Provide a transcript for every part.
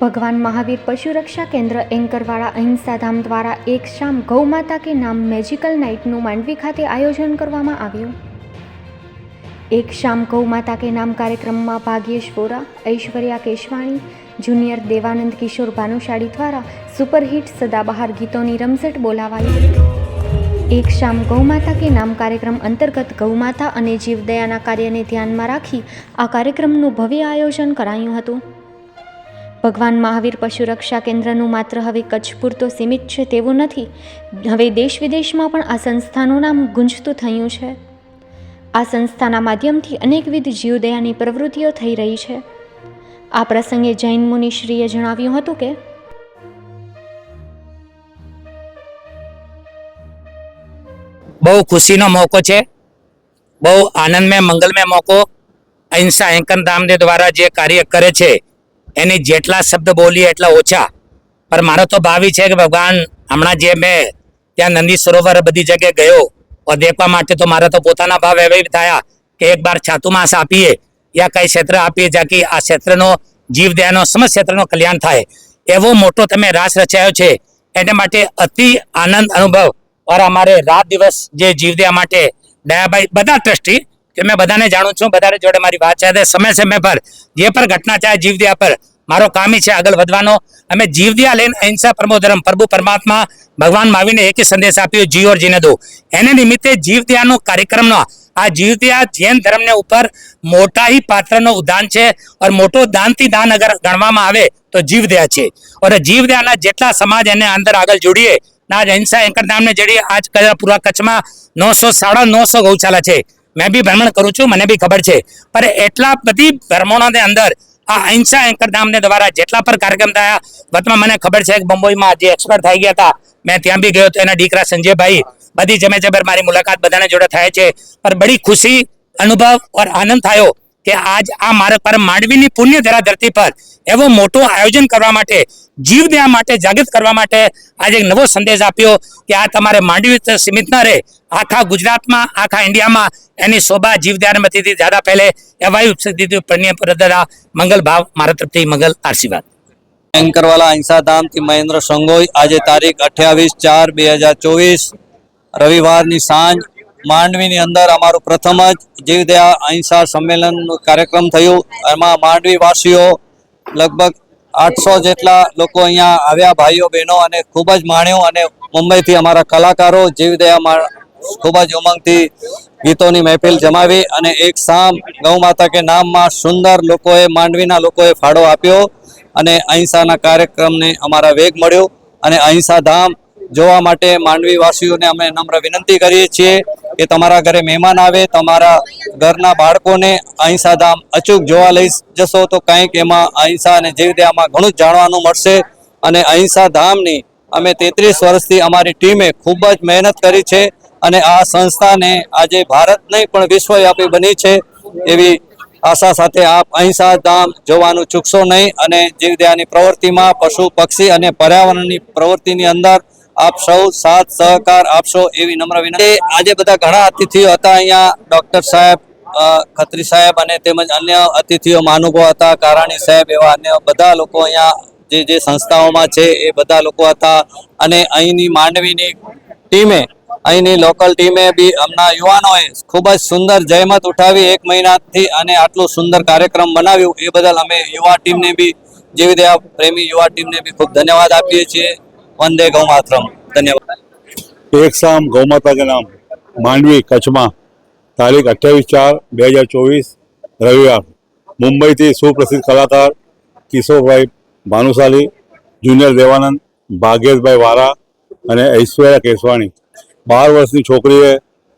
ભગવાન મહાવીર પશુ રક્ષા કેન્દ્ર એન્કરવાળા અહિંસાધામ દ્વારા એક શામ ગૌમાતા કે નામ મેજિકલ નાઇટનું માંડવી ખાતે આયોજન કરવામાં આવ્યું. એક શામ ગૌમાતા કે નામ કાર્યક્રમમાં ભાગ્યેશ વોરા ઐશ્વર્યા કેશવાણી, જુનિયર દેવાનંદ કિશોર ભાનુશાળી દ્વારા સુપરહિટ સદાબહાર ગીતોની રમઝટ બોલાવાઈ. એક શામ ગૌમાતા કે નામ કાર્યક્રમ અંતર્ગત ગૌમાતા અને જીવદયાના કાર્યને ધ્યાનમાં રાખી આ કાર્યક્રમનું ભવ્ય આયોજન કરાયું હતું. ભગવાન મહાવીર પશુ રક્ષા કેન્દ્રનું માત્ર હવે કચ્છ પૂરતો સીમિત છે તેવું નથી. હવે દેશ વિદેશમાં પણ આ સંસ્થાનું નામ ગુંજતું થયું છે. આ સંસ્થાના માધ્યમથી અનેકવિધ જીવદયાની પ્રવૃત્તિઓ થઈ રહી છે. આ પ્રસંગે જૈન મુનિશ્રીએ જણાવ્યું હતું કે બહુ ખુશીનો મોકો છે. બહુ આનંદમય, મંગલમય મોકો અહિંસા એંકન દામદેવ દ્વારા જે કાર્ય કરે છે એને જેટલા શબ્દ બોલીએ એટલા ઓછા. પણ મારો તો ભાવિ છે કે ભગવાન, હમણાં જે મેં ત્યાં નંદી સરોવર બધી જગ્યાએ ગયો દેખવા માટે તો મારા તો પોતાના ભાવ એવા થયા કે એક બાર છાતું આપીએ, યા કઈ ક્ષેત્ર આપીએ જ્યાંથી આ ક્ષેત્રનો જીવદયાનો સમસ્ત ક્ષેત્રનો કલ્યાણ થાય. એવો મોટો તમે રાસ રચાયો છે, એને માટે અતિ આનંદ અનુભવ. ઓર અમારે રાત દિવસ જે જીવદયા માટે દયાભાઈ, બધા ટ્રસ્ટી, કે મેં બધાને જાણું છું, બધાને જોડે મારી વાત છે સમય સમય પર, જે પણ ઘટના થાય જીવદયા પર મારો કામી છે આગળ વધવાનો. અમે જીવદિયા લઈને અહિંસા પરમોધરમ પ્રભુ પરમાત્મા ભગવાન માવીને એક સંદેશ આપ્યો જીઓરજીને દો. એને નિમિત્તે જીવદિયાનો કાર્યક્રમનો આ જીવદિયા જૈન ધર્મને ઉપર મોટા હી પાત્રનો ઉદાન છે ઓર મોટો દાનથી દાન અગર ગણવામાં આવે તો જીવદયા છે. ઓર જીવદયાના જેટલા સમાજ એને અંદર આગળ જોડીએ આજ અહિંસા એંકર નામને જોડીએ, આજ પૂરા કચ્છમાં નવસો સાડા નવસો ગૌશાળા છે. મેં બી ભ્રમણ કરું છું, મને બી ખબર છે. પણ એટલા બધી ભ્રમણોને અંદર આ અહિંસા એંકર નામને દ્વારા જેટલા પર કાર્યક્રમ થયા વચમાં મને ખબર છે કે બંબોઈમાં જે એક્સપર્ટ થઈ ગયા હતા, મેં ત્યાં બી ગયો તો એના દીકરા સંજયભાઈ, બધી જમે જબર મારી મુલાકાત બધાને જોડે થાય છે. પણ બડી ખુશી, અનુભવ ઓર આનંદ થયો. કે આજ આ મારા પર માંડવીની પુણ્ય ધરા ધરતી પર એવો મોટો આયોજન કરવા માટે જીવદયા માટે, જાગૃત કરવા માટે આજે એક નવો સંદેશ આપ્યો કે આ તમારે માંડવી સીમિત ન રહે. આખા ગુજરાતમાં, આખા ઇન્ડિયામાં એની શોભા જીવદયાને મતીથી જ્યાદા પહેલે એવાય દીધું પુણ્ય પ્રદા મંગલ ભાવ, મારા તરફથી મંગલ આશીર્વાદ. એન્કરવાલા અહિંસાધામથી મહેન્દ્ર સંગોઈ, આજે તારીખ અઠ્યાવીસ ચાર બે હજાર ચોવીસ, રવિવારની સાંજ માંડવીની અંદર અમારું પ્રથમ જ જીવદયા અહિંસા સંમેલનનું કાર્યક્રમ થયું. એમાં માંડવી વાસીઓ લગભગ આઠસો જેટલા લોકો અહીંયા આવ્યા, ભાઈઓ, બહેનો અને ખૂબ જ માણ્યું અને મુંબઈથી અમારા કલાકારો જીવદયામાં ખૂબ જ ઉમંગથી ગીતોની મહેફિલ જમાવી અને એક સામ ગૌ માતા કે નામમાં સુંદર લોકોએ, માંડવીના લોકોએ ફાળો આપ્યો અને અહિંસાના કાર્યક્રમને અમારા વેગ મળ્યો. અને અહિંસા ધામ જોવા માટે માંડવી વાસીઓને અમે નમ્ર વિનંતી કરીએ છીએ. કે તમારા ઘરે મહેમાન આવે, તમારા ઘરના બાળકોને અહિંસા ધામ અચૂક જોવા લઈ જશો તો કંઈક એમાં અહિંસા અને જીવદયામાં ઘણું જ જાણવાનું મળશે. અને અહિંસા ધામની અમે તેત્રીસ વર્ષથી અમારી ટીમે ખૂબ જ મહેનત કરી છે અને આ સંસ્થાને આજે ભારત નહીં, પણ વિશ્વવ્યાપી બની છે એવી આશા સાથે આપ અહિંસા ધામ જોવાનું ચૂકશો નહીં. અને જીવદયાની પ્રવૃત્તિમાં પશુ પક્ષી અને પર્યાવરણની પ્રવૃત્તિની અંદર આપ સૌ સાથ સહકાર આપશો એવી નમ્ર વિનંતી. આજે બધા ઘણા અતિથિઓ હતા અહીંયા, ડોક્ટર સાહેબ ખત્રી સાહેબ અને તેમજ અન્ય અતિથિઓ મહાનુભાવ હતા, કારાણી સાહેબ એવા અન્ય બધા લોકો અહીંયા જે જે સંસ્થાઓમાં છે એ બધા લોકો હતા. અને અહીંની માંડવીની ટીમે, અહીંની લોકલ ટીમે બી હમણાં યુવાનોએ ખૂબ જ સુંદર જહેમત ઉઠાવી એક મહિનાથી અને આટલું સુંદર કાર્યક્રમ બનાવ્યું. એ બદલ અમે યુવા ટીમને બી જેવી રીતે પ્રેમી યુવા ટીમને બી ખૂબ ધન્યવાદ આપીએ છીએ. વંદે ગૌ માતરમ ધન્યવાદ. એક શામ ગૌમાતા કે નામ. માંડવી, કચ્છમાં. તારીખ અઠ્યાવીસ ચાર બે હજાર ચોવીસ, રવિવાર. મુંબઈથી સુપ્રસિદ્ધ કલાકાર કિશોરભાઈ ભાનુશાલી, જુનિયર દેવાનંદ, ભાગેશભાઈ વારા અને ઐશ્વર્યા કેશવાણી બાર વર્ષની છોકરીએ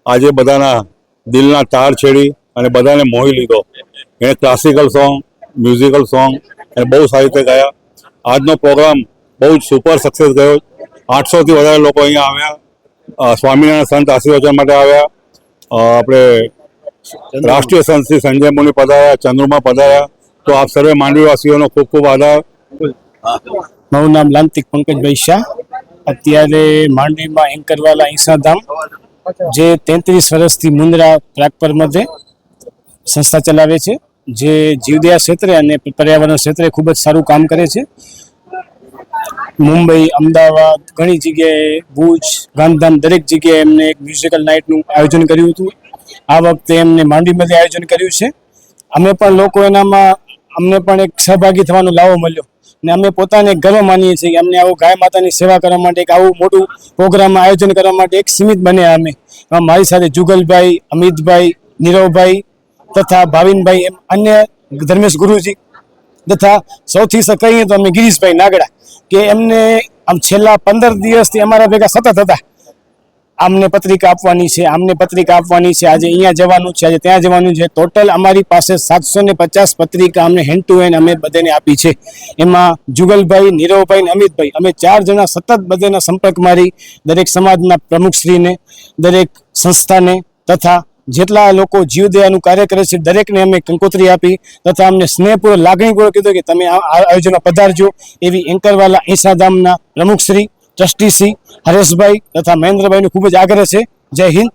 આજે બધાના દિલના તાર છેડી અને બધાને મોહી લીધો. એણે ક્લાસિકલ સોંગ મ્યુઝિકલ સોંગ અને બહુ સારી રીતે ગાયા. આજનો પ્રોગ્રામ બહુ જ સુપર સક્સેસ ગયો. આઠસોથી વધારે લોકો અહીંયા આવ્યા. સ્વામિનારાયણ સંત આશીર્વચન માટે આવ્યા. આપણે રાષ્ટ્રીય સંત શ્રી સંજય મુનિ પધાર્યા, ચંદ્રુમા પધાર્યા. તો આપ સર્વે માંડવીવાસીઓનો ખૂબ ખૂબ આભાર. મારું નામ લાંતિક પંકજભાઈ શાહ. અત્યારે માંડવીમાં એન્કરવાલા ઈસાધામ, જે તેત્રીસ વર્ષથી મુંદ્રા પ્રાગપર મધ્યે સંસ્થા ચલાવે છે, જે જીવદયા ક્ષેત્રે અને પર્યાવરણ ક્ષેત્રે ખૂબ જ સારું કામ કરે છે. મુંબઈ, અમદાવાદ, ઘણી જગ્યાએ ભુજ, ગાંધીધામ દરેક જગ્યાએ એમને એક મ્યુઝિકલ નાઇટનું આયોજન કર્યું હતું. આ વખતે એમને માંડવીમાંથી આયોજન કર્યું છે. અમે પણ લોકો એનામાં અમને પણ એક સહભાગી થવાનો લાવો મળ્યો. ને અમે પોતાને ગર્વ માનીએ છીએ કે અમને આવું ગાય માતાની સેવા કરવા માટે એક આવું મોટું પ્રોગ્રામ આયોજન કરવા માટે એક સીમિત બન્યા અમે. મારી સાથે જુગલભાઈ, અમિતભાઈ, નીરવભાઈ તથા ભાવિનભાઈ એમ અન્ય ધર્મેશ ગુરુજી તથા સૌથી સ- કહીએ તો અમે ગિરીશભાઈ નાગડા. કે એમને આમ છેલ્લા પંદર દિવસથી અમારા ભેગા સતત હતા. આમને પત્રિકા આપવાની છે, આમને પત્રિકા આપવાની છે, આજે અહીંયા જવાનું છે, આજે ત્યાં જવાનું છે. ટોટલ અમારી પાસે સાતસો ને પચાસ પત્રિકા અમને હેન્ડ ટુ હેન્ડ અમે બધાને આપી છે. એમાં જુગલભાઈ, નીરવભાઈ ને અમિતભાઈ, અમે ચાર જણા સતત બધાના સંપર્ક મારી દરેક સમાજના પ્રમુખશ્રીને, દરેક સંસ્થાને તથા જેટલા લોકો જીવદયાનું કાર્ય કરે છે, દરેકને અમે કંકોત્રી આપી, તથા અમને સ્નેહપૂર્વક લાગણીપૂર્વક કીધું કે તમે આ આયોજનમાં પધારજો. એવી એન્કરવાલા ઈસાધામના પ્રમુખશ્રી ટ્રસ્ટીશ્રી હરેશભાઈ તથા મહેન્દ્રભાઈનો ખૂબ જ આગ્રહ છે. જય હિન્દ.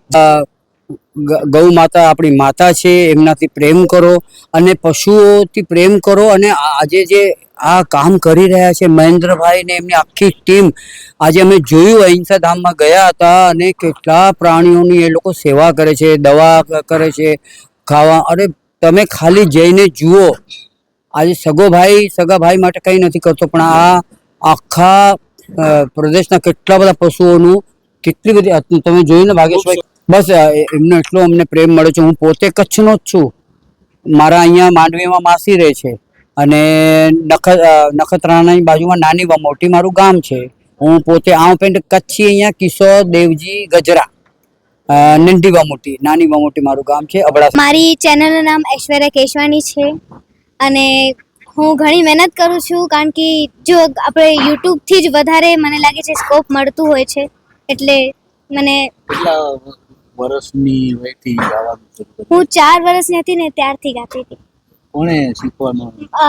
ગ- માતા આપણી માતા છે, એમનાથી પ્રેમ કરો અને પશુઓથી પ્રેમ કરો અને આજે જે આ કામ કરી રહ્યા છે મહેન્દ્રભાઈ ને એમની આખી ટીમ, આજે અમે જોયું અહિંસા ધામમાં ગયા હતા અને કેટલા પ્રાણીઓની એ લોકો સેવા કરે છે, દવા કરે છે, ખાવા, અરે તમે ખાલી જઈને જુઓ, આજે સગો ભાઈ, સગા ભાઈ માટે કંઈ નથી કરતો, પણ આ આખા પ્રદેશના કેટલા બધા પશુઓનું કેટલી બધી તમે જોયું ને ભાગેશભાઈ બસ એમનો એટલો અમને પ્રેમ મળ્યો છે. હું પોતે કચ્છનો જ છું. મારા અહીંયા માંડવીમાં માસી રહે છે. અને નખ નખત્રાણાની બાજુમાં નાની મોટી મારું ગામ છે. હું પોતે આ પેન્ટ કચ્છી અહીંયા કિશોર દેવજી ગજરા નંદી વામોટી નાની વામોટી મારું ગામ છે અબડાસા. મારી ચેનલનું નામ ઐશ્વર્યા કેશવાની છે. અને હું ઘણી મહેનત કરું છું કારણ કે જો આપણે યુટ્યુબથી જ વધારે મને લાગે છે સ્કોપ મળતું હોય છે. એટલે મને વર્ષની વયથી ગાવાનું શરૂ કર્યું. હું ચાર વર્ષની હતી ને ત્યારથી ગાતી હતી. કોણે શીખવાનું? અ,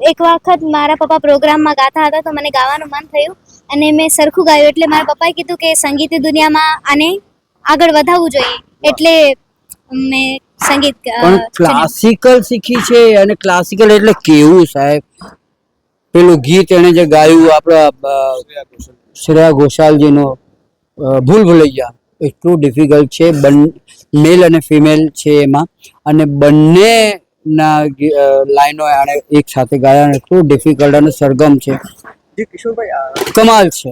એક વખત મારા પપ્પા પ્રોગ્રામમાં ગાતા હતા તો મને ગાવાનું મન થયું અને મેં સરખું ગાયું એટલે મારા પપ્પાએ કીધું કે સંગીત દુનિયામાં આને આગળ વધાવવું જોઈએ એટલે મેં સંગીત અ, પણ ચૂન્યું. ક્લાસિકલ શીખી છે અને ક્લાસિકલ એટલે કેવું સાહેબ? પેલું ગીત એને જે ગાયું આપણા અ, શ્રેયા ઘોષાલજીનો અ, ભૂલ ભૂલૈયા. એટલું ડિફિકલ્ટ છે. બન મેલ અને ફિમેલ છે એમાં. અને બંને ના લાઈનો આણે એક સાથે ગાયા અને એટલું ડિફિકલ્ટ અને સરગમ છે. કિશોરભાઈ કમાલ છે.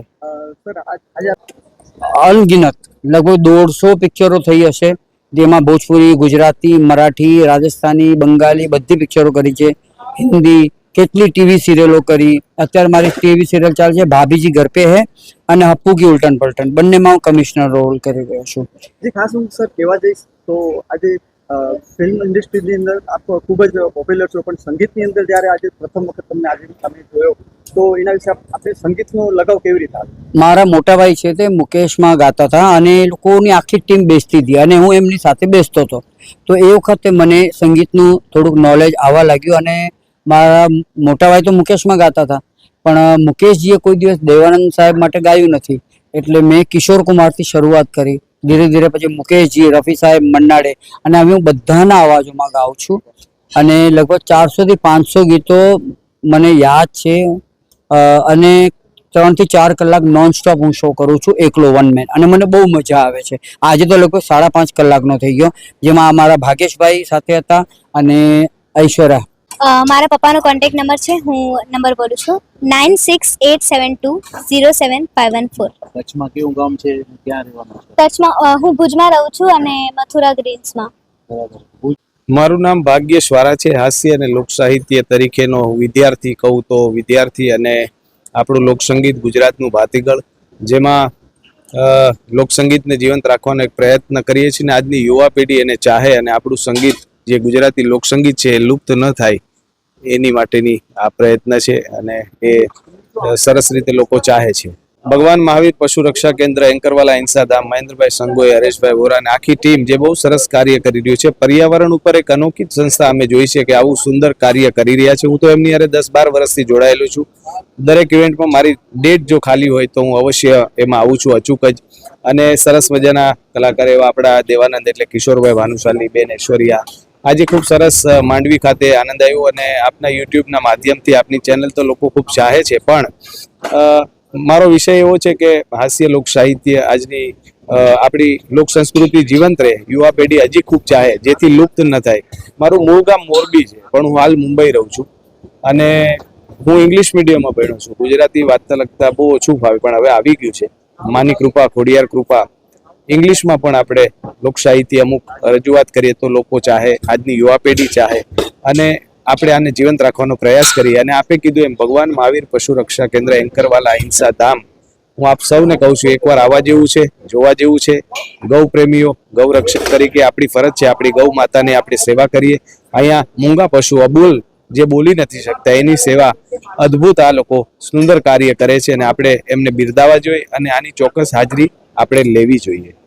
અનગિનત લગભગ દોઢસો પિક્ચરો થઈ હશે જેમાં ભોજપુરી ગુજરાતી મરાઠી રાજસ્થાની બંગાળી બધી પિક્ચરો કરી છે. હિન્દી કેટલી ટીવી સિરિયલો કરી. અત્યારે મારી ટીવી સિરિયલ ચાલે છે ભાભીજી ઘર પે હે અને હપ્પુ કી ઉલટન પલટન. બંનેમાં હું કમિશનર રોલ કરી રહ્યો છું. જે ખાસ હું સર કહેવા જઈશ તો આજે ફિલ્મ ઇન્ડસ્ટ્રીની અંદર આપ ખૂબ જ પોપ્યુલર છો પણ સંગીતની અંદર જ્યારે આજે પ્રથમ વખત તમને આજે તમે જોયો તો એના વિશે આપણે સંગીતનો લગાવ કેવી રીતે આવ્યો મારા મોટા ભાઈ છે તે મુકેશમાં ગાતા હતા અને એ લોકોની આખી ટીમ બેસતી હતી અને હું એમની સાથે બેસતો હતો. તો એ વખતે મને સંગીતનું થોડુંક નોલેજ આવવા લાગ્યું અને મારા મોટા ભાઈ તો મુકેશમાં ગાતા હતા. પણ મુકેશજીએ કોઈ દિવસ દેવાનંદ સાહેબ માટે ગાયું નથી. એટલે મેં કિશોર કુમારથી શરૂઆત કરી. ધીરે ધીરે પછી મુકેશજી, રફી સાહેબ, મન્નાડે અને હવે હું બધાના અવાજોમાં ગાઉં છું. અને લગભગ ચારસોથી પાંચસો ગીતો મને યાદ છે. અને ત્રણથી ચાર કલાક નોન સ્ટોપ હું શો કરું છું એકલો વન મેન. અને મને બહુ મજા આવે છે. આજે તો લગભગ સાડા પાંચ કલાકનો થઈ ગયો. જેમાં અમારા ભાગેશભાઈ સાથે હતા અને ઐશ્વર્યા. મારા પપ્પાનો કોન્ટેક્ટ નંબર છે. હું નંબર બોલું છું. Nine six eight seven two zero seven five one four કચ્છમાં કેવું ગામ છે? ક્યાં રહેવાનું કચ્છમાં હું ભુજમાં રહું છું અને મથુરા ગ્રીન્સમાં. બરાબર. મારું નામ ભાગ્યેશ વારા છે હાસ્ય અને લોક સાહિત્ય તરીકેનો વિદ્યાર્થી કહું તો વિદ્યાર્થી અને આપણું લોકસંગીત ગુજરાતનું ભાતીગળ જેમાં લોકસંગીતને જીવંત રાખવાનો એક પ્રયત્ન કરીએ છીએ અને આજની યુવા પેઢી એને ચાહે અને આપણું સંગીત જે ગુજરાતી લોકસંગીત છે એ લુપ્ત ન થાય. એની માટેની આ પ્રયત્ન છે અને એ સરસ રીતે લોકો ચાહે છે. ભગવાન મહાવીર પશુ રક્ષા કેન્દ્ર, એન્કરવાલા હિંસાધામ મહેન્દ્રભાઈ સંગોઈ, હરેશભાઈ વોરા અને આખી ટીમ જે બહુ સરસ કાર્ય કરી રહ્યું છે. પર્યાવરણ ઉપર એક અનોખી સંસ્થા અમે જોઈ છે કે આવું સુંદર કાર્ય કરી રહ્યા છે. હું તો એમની અરે દસ બાર વર્ષથી જોડાયેલો છું. દરેક ઇવેન્ટમાં મારી ડેટ જો ખાલી હોય તો હું અવશ્ય એમાં આવું છું અચૂક જ. અને સરસ મજાના કલાકાર એવા આપણા દેવાનંદ એટલે કિશોરભાઈ ભાનુશાલી, બેન ઐશ્વર્યા આજે ખૂબ સરસ માંડવી ખાતે આનંદ આવ્યો અને આપના યુટ્યુબના માધ્યમથી આપની ચેનલ તો લોકો ખૂબ ચાહે છે. પણ મારો વિષય એવો છે કે હાસ્ય લોક સાહિત્ય આજની આપણી લોક સંસ્કૃતિ જીવંત રહે. યુવા પેઢી હજી ખૂબ ચાહે, જેથી લુપ્ત ન થાય. મારું મૂળ ગામ મોરબી છે, પણ હું હાલ મુંબઈ રહું છું. અને હું ઇંગ્લિશ મીડિયમમાં ભણ્યો છું. ગુજરાતી વાંચતા લખતા બહુ ઓછું ફાવે પણ હવે આવી ગયું છે. માની કૃપા, ખોડિયાર કૃપા. ઇંગ્લિશમાં પણ આપણે લોકશાહીથી અમુક રજૂઆત કરીએ તો લોકો ચાહે, આજની યુવા પેઢી ચાહે. અને આપણે આને જીવંત રાખવાનો પ્રયાસ કરીએ. અને આપે કીધું એમ, ભગવાન મહાવીર પશુ રક્ષા કેન્દ્ર એન્કરવાલા અહિંસા ધામ. હું આપ સૌને કહું છું, એકવાર આવવા જેવું છે, જોવા જેવું છે. ગૌ પ્રેમીઓ, ગૌ રક્ષક તરીકે આપણી ફરજ છે, આપણી ગૌ માતાની આપણે સેવા કરીએ. અહીંયા મૂંગા પશુ અબુલ જે બોલી નથી શકતા, એની સેવા અદ્ભુત આ લોકો સુંદર કાર્ય કરે છે અને આપણે એમને બિરદાવવા જોઈએ અને આની ચોક્કસ હાજરી આપણે લેવી જોઈએ.